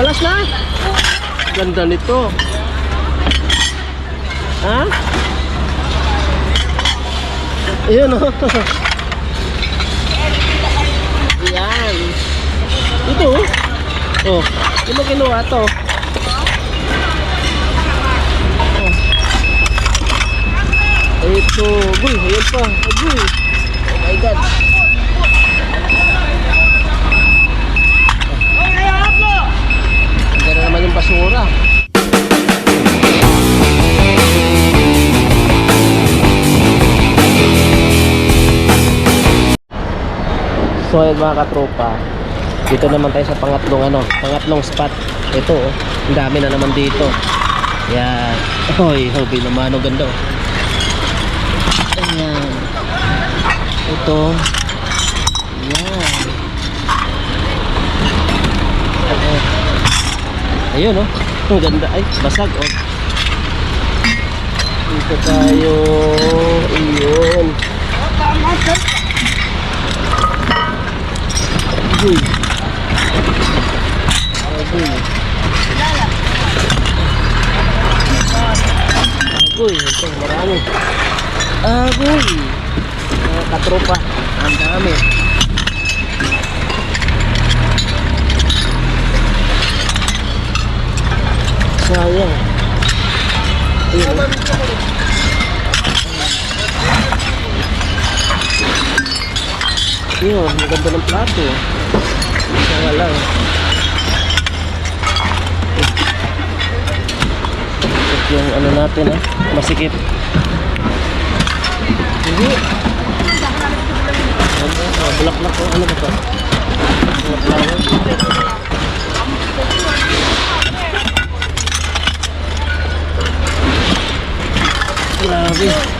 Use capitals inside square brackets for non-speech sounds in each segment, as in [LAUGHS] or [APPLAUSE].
Balas na. Ganda nito. Ha? Ayan oh. Yan. Ito oh. Hindi mo kinuha to. Oh. Ito, guy, ayan pa. Agoy. Oh my God. So ayun mga katropa Dito naman tayo sa pangatlong ano Pangatlong spot. Ito oh Ang dami na naman dito. Yan. Oy hobby naman Ang ganda oh. Ayan. Ito. Yan Ayan. Ayun oh. Ang ganda. Ay basag oh. Dito tayo. Ayun Agoy. Agoy. Agoy. Ito, marami. Agoy. Mga katropa. Ang dami. Sayang. Ayun. Yun, ang ganda ng plato. Kaya lang. Ito yung ano natin ha, masikip. Hindi. Ano, ah, bulaklak o ano ba ito? Bulaklak. Grabe.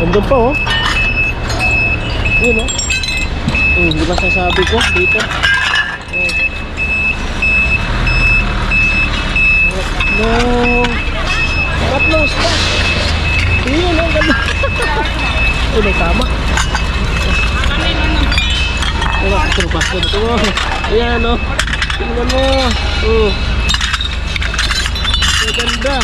Nandun pa oh. Yun oh. Hmm, di ba sasabi ko dito? Oh. Tatlong. Tatlong spot. Yun oh, ganda. [LAUGHS] Ay, may tama. Wala ka sa pasto na ito. Ayan oh. Tingnan mo. Oh. Ang ganda.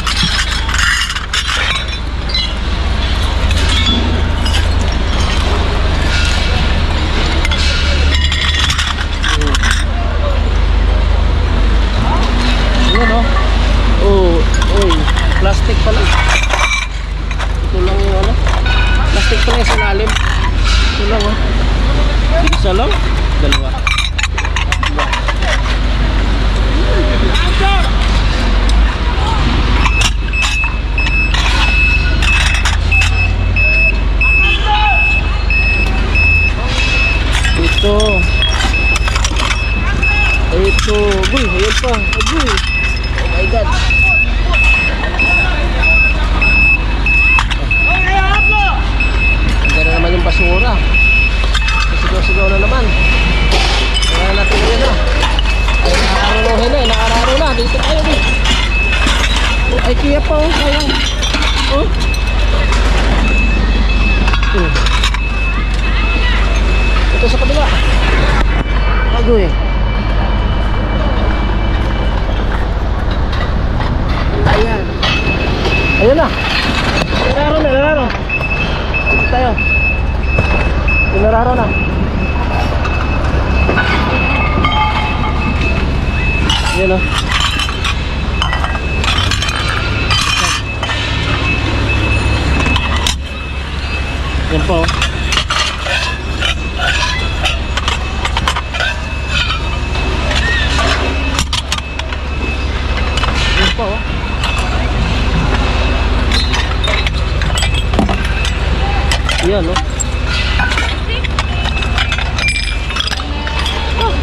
Yun oh. Oh, oy, plastic pala. Ito lang yung ano. Plastic pala yung sa lalim. Ito lang oh. Isa lang. Dalawa. Dalawa. Ito. Ito. Uy, ayan pa. Uy. Oh my God. Ang ganda naman yung basura. Sigaw-sigaw na naman. Kaya natin yun na. Ay, nakararuhin na eh. Nakararo na. Dito tayo din. Oh, ay, kaya pa oh. Sayang. Oh. Hmm. Ito sa kabila. Agoy. Ayan. Ayun na. Nararo na, nararo. Dito tayo. Nararo na. Ayan o. Yan po. yan, no? Oh.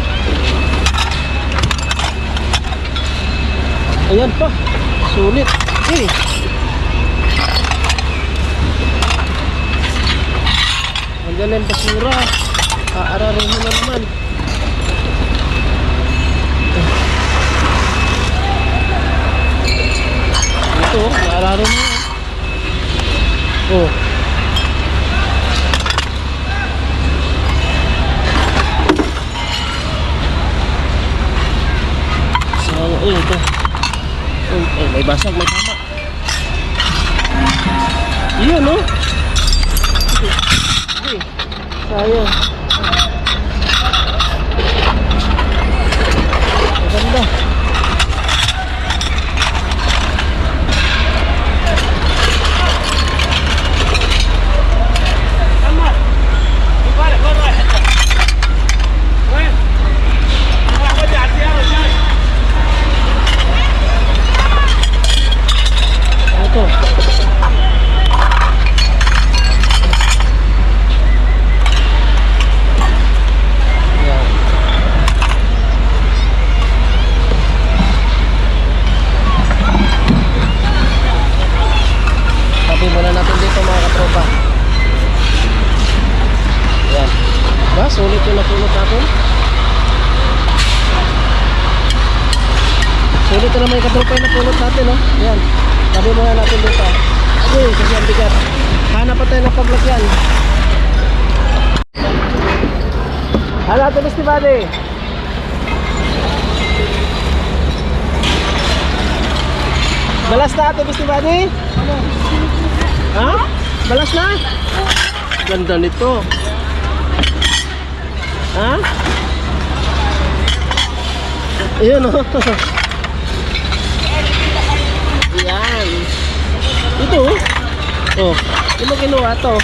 Ayan pa. Sulit. Hey. Andyan na yung basura. Aararin mo na naman. Ito, oh. aararin mo. Oh. oh. Eh, may basag, may tama. Iyan, no? Eh, sayang. Maganda. Ito. Yan. Tabi muna natin dito mga katropa. Yan. Ba, sulit yung napulot natin. Na naman yung katropa yung napulot natin, no? Yan. Tabi muna natin dito. Ay, kasi ang bigat. Hanap pa tayo ng paglagyan. Hala, ito Miss Tibade. Balas na ito Miss Tibade? Ha? Balas na? Ganda nito. Ha? Ayun o. [LAUGHS] Yan. Ito oh. Oh, yung kinuha to.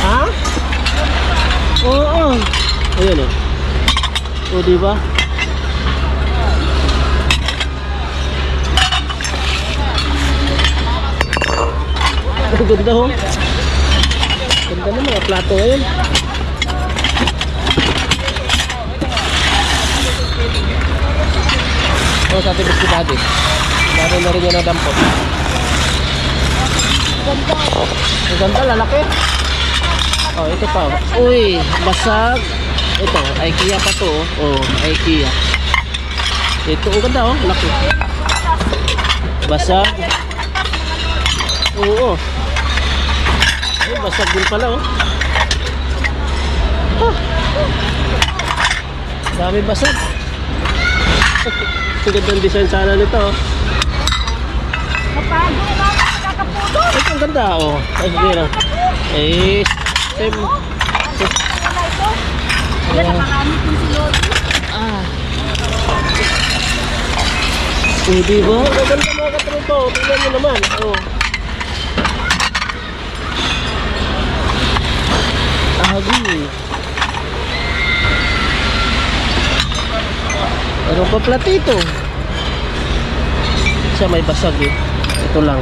Ha? Oo. Ayun oh. O, di ba? Ganda oh. Ganda ng mga plato ngayon. O, sa ating biscuit natin. Meron na rin yan ang dampot. Ang ganda, lalaki. Oh, ito pa. Uy, basag. Ito, IKEA pa to. Oh, IKEA. Ito, ang ganda oh, laki. Basag. Oo. Ay, basag din pala oh. Ah. Dami basag. [LAUGHS] Ang ganda ng design sana nito. oh. Mapago na. Ito ang ganda oh. Ay, sige lang. Eh, tem. Wala ito. Yan, nakakamit yung si Lodi. Ah. Eh, di ba? Ang ganda mga katropa. oh. Tingnan nyo naman. Oh. Ahagi. Ano pa platito? Siya may basag eh. Ito lang.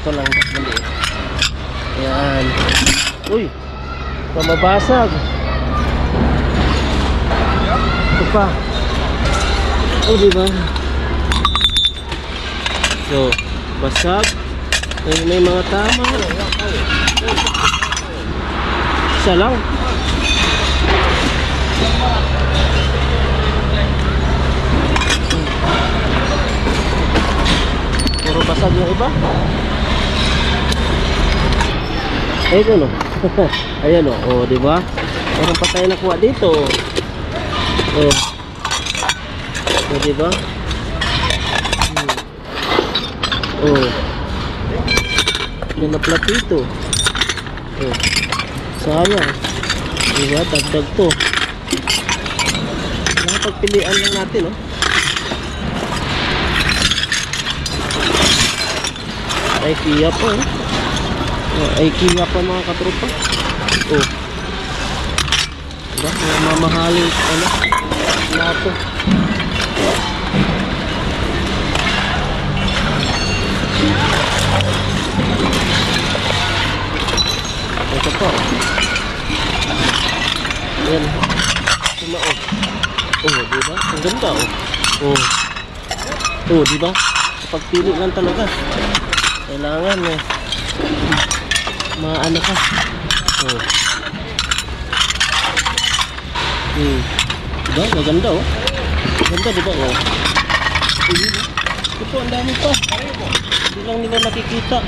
Ito lang. Maliit. Yan. Uy. Ito mabasag. Ito pa. Oh, di ba? So, basag. May, may mga tama. Isa lang. Basag yung iba. Ayun no. [LAUGHS] Ayan o, oh, di ba? Meron pa tayo nakuha dito. Oh. Oh, di ba? Hmm. Oh. Yan na platito. Oh. Sayang. Di ba? Dagdag to. Nakapagpilian lang natin, oh. IKEA po, eh. Oh, IKEA pa mga katropa. Oh. Diba? Mga mamahaling, ano, nato. Ito po. Yan. Ito na, oh. Oh, di ba? Ang ganda, oh. Oh. Oh, di ba? Pagpili lang talaga. Kailangan, eh. Maano ka. Oh. Hmm. Diba? Maganda, oh. Ganda, di ba, oh. Ayun, oh. Ito, ang dami pa. Hindi lang nila nakikita.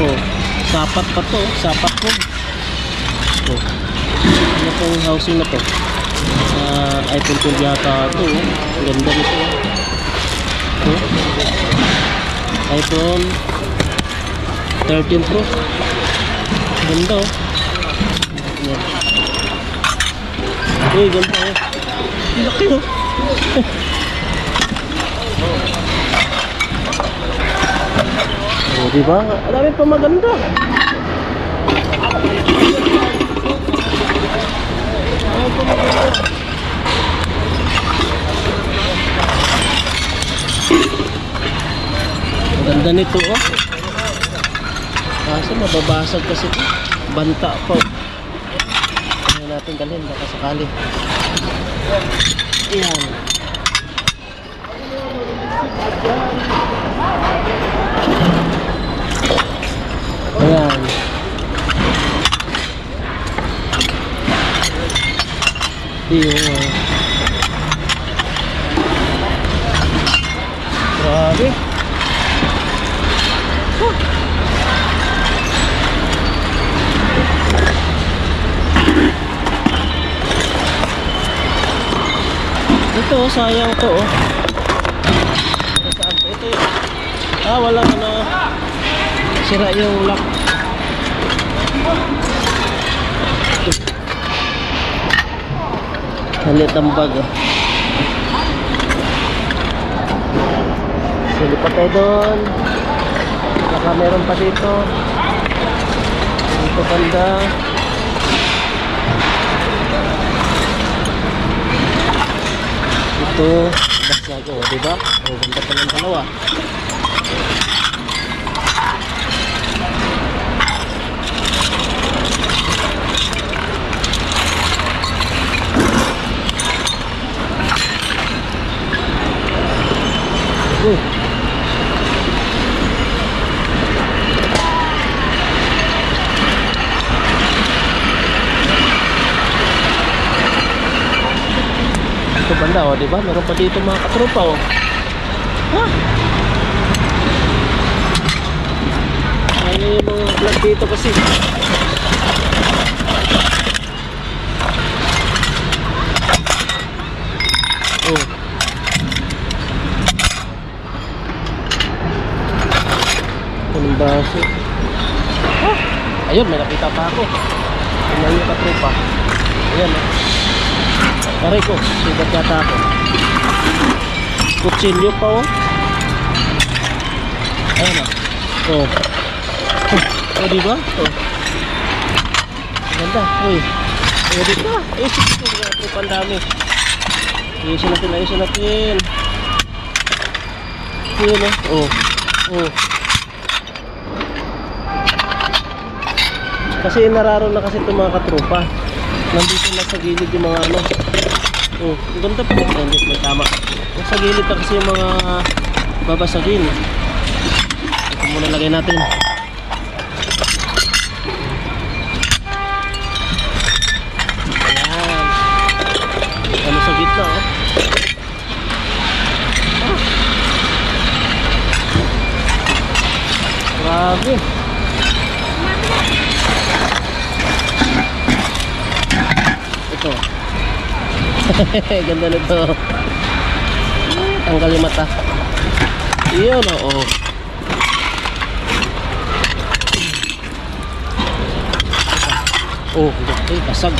Oh. Sapat pa to, oh. Sapat ko. Oh. Ano pong housing na to? Sa iPhone 12 yata ito. Oh. Ganda nito. Oh. iPhone 13 Pro. Ganda oh. Uy, ganda oh. Laki oh. oh, diba? Ang dami pa maganda. Ganda nito oh. Kaso mababasag kasi ito. Banta pa. Kaya natin dalhin baka sakali. Ayan. Ayan. Iyo. Ito, sayang to, oh. Saan to? Ito, yun. ah, wala na. Sira yung lock. Halit ang bag, oh. Silipat tayo doon. Baka meron pa dito. Dito banda. Ito, basag oh, di ba? Oh, ganda pa ng dalawa. Oh. Oh, di ba? Meron pa dito mga katropa, oh. Ha? Ayun yung mga vlog dito kasi. Oh. Ha? Ayun, may nakita pa ako. Ayun yung katropa. Ayan, oh. Aray ko, sigat yata ako. Kutsilyo pa oh. Ayan oh. Oh. [LAUGHS] Oh, di ba? Oh. Ganda. Uy. Oh, di ba? Ayusin ko. Ito ang dami. Ayusin natin, ayusin natin. Yun oh. Oh. Oh. Kasi nararo na kasi itong mga katrupa. Nandito na sa gilid yung mga ano. Oh, ang ganda po. Hindi, may tama. Sa gilid na kasi yung mga babasagin. Ito muna lagay natin. Ayan. Ano sa oh. Ah. Grabe. Ito. [LAUGHS] Ganda nito. Tanggal yung mata. Iyon, oo. Oh, eh, basag.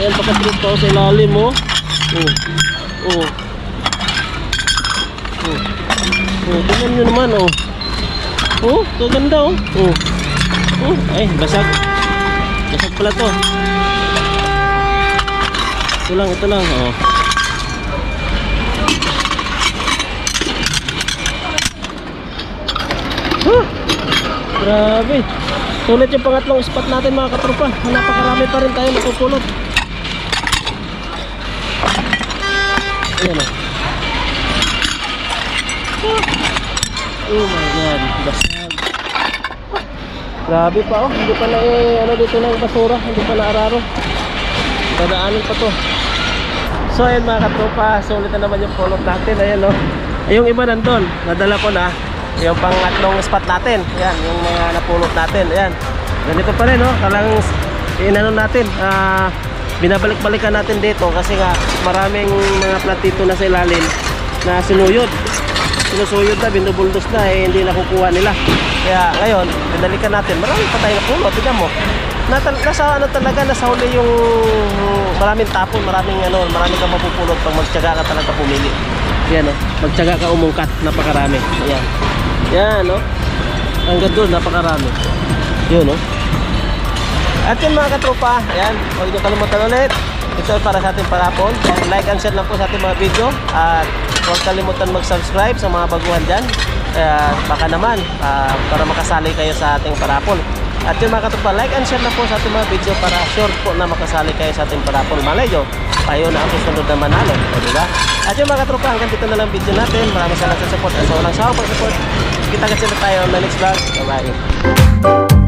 Ayan, pagkatrip pa ako sa ilalim, oh. Oh. Oh. Oh. Oh, tingnan nyo naman, oh. Oh, kaganda, oh. Oh. Oh, ay, basag. Basag pala to. Ito lang, ito lang, oh. Grabe. Sulit yung pangatlong spot natin mga katropa. Napakarami pa rin tayo napupulot. Ayan o. Oh my god, basag. Grabe pa oh, hindi pa na eh, ano dito ng basura, hindi pa naararo. Dadaanin pa to. So ayun mga katropa, sulit na naman yung pulot natin, ayan oh. Ay, yung iba nandun, nadala ko na. Yung pangatlong spot natin, ayan, yung mga napulot natin, ayan. Ganito pa rin oh, talang inano natin, ah, binabalik-balikan natin dito kasi nga maraming mga platito na sa ilalim na sinuyod sinusuyod na, binubuldos na, eh, hindi nakukuha nila. Kaya ngayon, binalikan natin, marami pa tayo napulot, tignan mo. Nata, nasa ano talaga, nasa huli yung maraming tapon, maraming ano, maraming kang mapupulot pag magtyaga ka talaga pumili. Yan o, magtyaga ka umungkat, napakarami. Ayan. Yan o. Hanggang doon, napakarami. Yun o. At yun mga katropa, ayan, huwag niyo kalimutan ulit. Ito para sa ating parapon. Like and share lang po sa ating mga video. At huwag kalimutan mag-subscribe sa mga baguhan dyan. Kaya baka naman, ah, para makasali kayo sa ating parapon. At yun mga katropa, like and share lang po sa ating mga video para sure po na makasali kayo sa ating parapon. Malay nyo, kayo na ang susunod na manalo. O, diba? At yun mga katropa, hanggang dito na lang video natin. Maraming salamat sa support. At sa walang sawang pag-support. Kita-kita na tayo on the next vlog. Bye-bye.